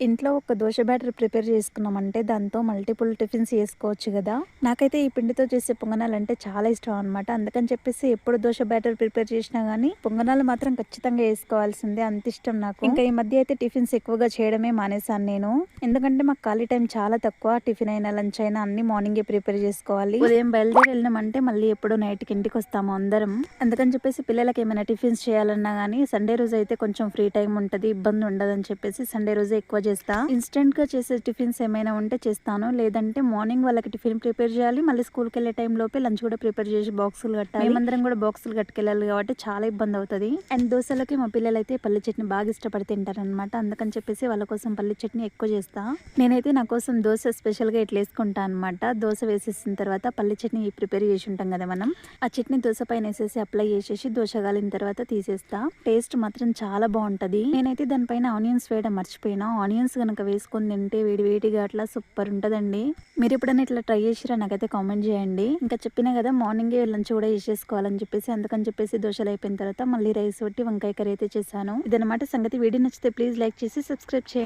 ఇంట్లో ఒక dosa batter prepare చేసుకున్నామంటే దాంతో మల్టిపుల్ టిఫిన్స్ చేసుకోవచ్చు కదా. నాకైతే ఈ పిండితో చేసే పొంగనాలు అంటే చాలా ఇష్టం అనమాట అందుకని చెప్పేసి ఎప్పుడు దోశ బ్యాటర్ ప్రిపేర్ చేసినా గానీ పొంగనాలు మాత్రం ఖచ్చితంగా వేసుకోవాల్సిందే. అంత ఇష్టం నాకు. ఇంకా ఈ మధ్య అయితే టిఫిన్స్ ఎక్కువగా చేయడమే మానేశాను నేను. ఎందుకంటే మాకు ఖాళీ టైం చాలా తక్కువ. టిఫిన్ అయినా లంచ్ అయినా అన్ని మార్నింగే ప్రిపేర్ చేసుకోవాలి. ఉదయం బయలుదేరి వెళ్ళినామంటే మళ్ళీ ఎప్పుడు నైట్కి ఇంటికి వస్తాము అందరం. అందుకని చెప్పేసి పిల్లలకి ఏమైనా టిఫిన్స్ చేయాలన్నా గానీ సండే రోజు అయితే కొంచెం ఫ్రీ టైం ఉంటది ఇబ్బంది ఉండదని చెప్పేసి సండే రోజే ఎక్కువ చేస్తా? ఇన్స్టెంట్గా చేసే టిఫిన్స్ ఏమైనా ఉంటే చేస్తాను. లేదంటే మార్నింగ్ వాళ్ళకి టిఫిన్ ప్రిపేర్ చేయాలి. మళ్ళీ స్కూల్కి వెళ్ళే టైం లోపే లంచ్ కూడా ప్రిపేర్ చేసి బాక్సులు కట్టాలి. మేమందరం కూడా బాక్సులు కట్టుకెళ్ళాలి కాబట్టి చాలా ఇబ్బంది అవుతుంది అండ్ దోశలకి మా పిల్లలు అయితే పల్లి చట్నీ బాగా ఇష్టపడి తింటారనమాట అందుకని చెప్పేసి వాళ్ళ కోసం పల్లి చట్నీ ఎక్కువ చేస్తా. నేనైతే నా కోసం దోశ స్పెషల్గా ఇట్లా వేసుకుంటా అనమాట దోశ వేసేసిన తర్వాత పల్లి చట్నీ ప్రిపేర్ చేసి ఉంటాం కదా మనం. ఆ చట్నీ దోశ పైన వేసేసి అప్లై చేసేసి దోశ గాలిన తర్వాత తీసేస్తా. టేస్ట్ మాత్రం చాలా బాగుంటది. నేనైతే దానిపైన ఆనియన్స్ వేయడం మర్చిపోయినా. ఆనియన్స్ కనుక వేసుకొని తింటే వేడి వేడిగా అట్లా సూపర్ ఉంటుందండి. మీరు ఎప్పుడైనా ఇట్లా ట్రై చేసిరా? నాకైతే కామెంట్ చేయండి. ఇంకా చెప్పినా కదా మార్నింగే లంచ్ కూడా చేసేసుకోవాలని చెప్పేసి అందుకని చెప్పేసి దోశలు అయిపోయిన తర్వాత మళ్ళీ రైస్ పెట్టి వంకాయ కర్రీ అయితే చేశాను. ఇదనమాట సంగతి. వీడియో నచ్చితే ప్లీజ్ లైక్ చేసి సబ్స్క్రైబ్ చేయండి.